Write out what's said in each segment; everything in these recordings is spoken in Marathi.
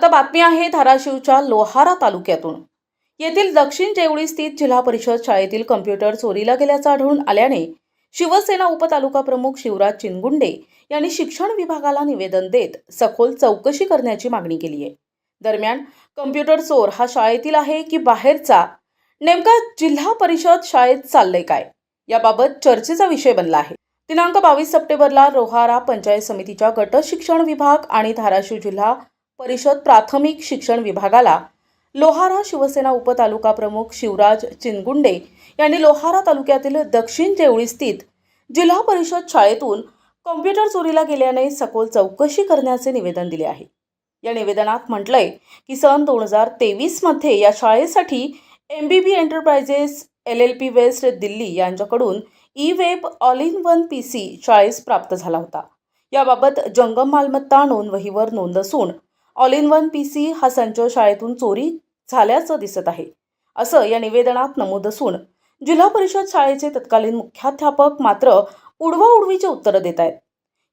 आता बातमी आहे धाराशिवच्या लोहारा तालुक्यातून. येथील दक्षिण जेवळी स्थित जिल्हा परिषद शाळेतील कम्प्युटर चोरीला गेल्याचं आढळून आल्याने शिवसेना उपतालुका प्रमुख शिवराज चिनगुंडे यांनी शिक्षण विभागाला निवेदन देत सखोल चौकशी करण्याची मागणी केली आहे. दरम्यान कम्प्युटर चोर हा शाळेतील आहे की बाहेरचा? नेमका जिल्हा परिषद शाळेत चाललंय काय? याबाबत चर्चेचा विषय बनला आहे. दिनांक बावीस सप्टेंबरला रोहारा पंचायत समितीच्या गट शिक्षण विभाग आणि धाराशिव जिल्हा परिषद प्राथमिक शिक्षण विभागाला लोहारा शिवसेना उपतालुका प्रमुख शिवराज चिनगुंडे यांनी लोहारा तालुक्यातील दक्षिण जेवळी स्थित जिल्हा परिषद शाळेतून कॉम्प्युटर चोरीला गेल्याने सखोल चौकशी करण्याचे निवेदन दिले आहे. या निवेदनात म्हटलंय की सन दोन हजार तेवीसमध्ये या शाळेसाठी M B B enterprises L L P west Delhi यांच्याकडून E web all in one P C चाळीस प्राप्त झाला होता. याबाबत जंगम मालमत्ता नोंदवहीवर नोंद असून all in one P C हा संच शाळेतून चोरी झाल्याचं दिसत आहे. असं या निवेदनात नमूद असून जिल्हा परिषद शाळेचे तत्कालीन मुख्याध्यापक मात्र उडवाउडवीचे उत्तरं देत आहेत.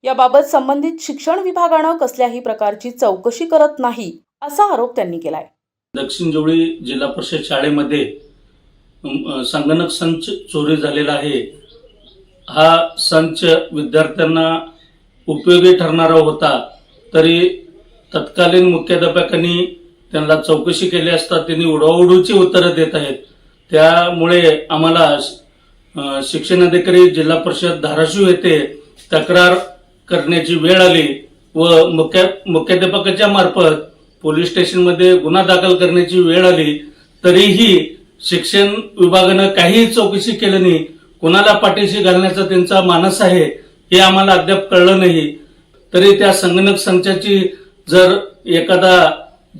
याबाबत संबंधित शिक्षण विभागानं कसल्याही प्रकारची चौकशी करत नाही असा आरोप त्यांनी केलाय. दक्षिण जोळी जिल्हा परिषद शाळेमध्ये संगणक संच चोरी झालेला आहे. हा संच विद्यार्थ्यांना उपयोगी ठरणारा होता तरी तत्कालीन मुख्याध्यापकांनी त्यांना चौकशी केली असता त्यांनी उडवाउडूची उत्तरं देत आहेत. त्यामुळे आम्हाला शिक्षण अधिकारी जिल्हा परिषद धाराशिव येथे तक्रार करण्याची वेळ आली व मुख्या मुख्याध्यापकाच्या मार्फत पोलीस स्टेशनमध्ये गुन्हा दाखल करण्याची वेळ आली. तरीही शिक्षण विभागानं काहीही चौकशी केलं नाही. कोणाला पाठीशी घालण्याचा त्यांचा मानस आहे हे आम्हाला अद्याप कळलं नाही. तरी त्या संगणक संचाची जर एखादा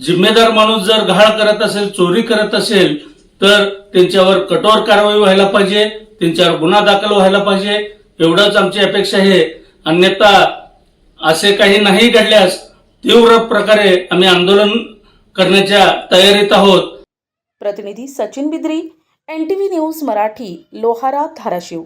जिम्मेदार माणूस जर घाळ करत असेल चोरी करत असेल तर त्यांच्यावर कठोर कारवाई व्हायला पाहिजे त्यांच्यावर गुन्हा दाखल व्हायला पाहिजे. एवढंच आमची अपेक्षा आहे. अन्यथा असे काही नाही घडल्यास तीव्र प्रकारे आम्ही आंदोलन करण्याच्या तयारीत आहोत. प्रतिनिधी सचिन बिद्री एनटीव्ही न्यूज मराठी लोहारा धाराशिव.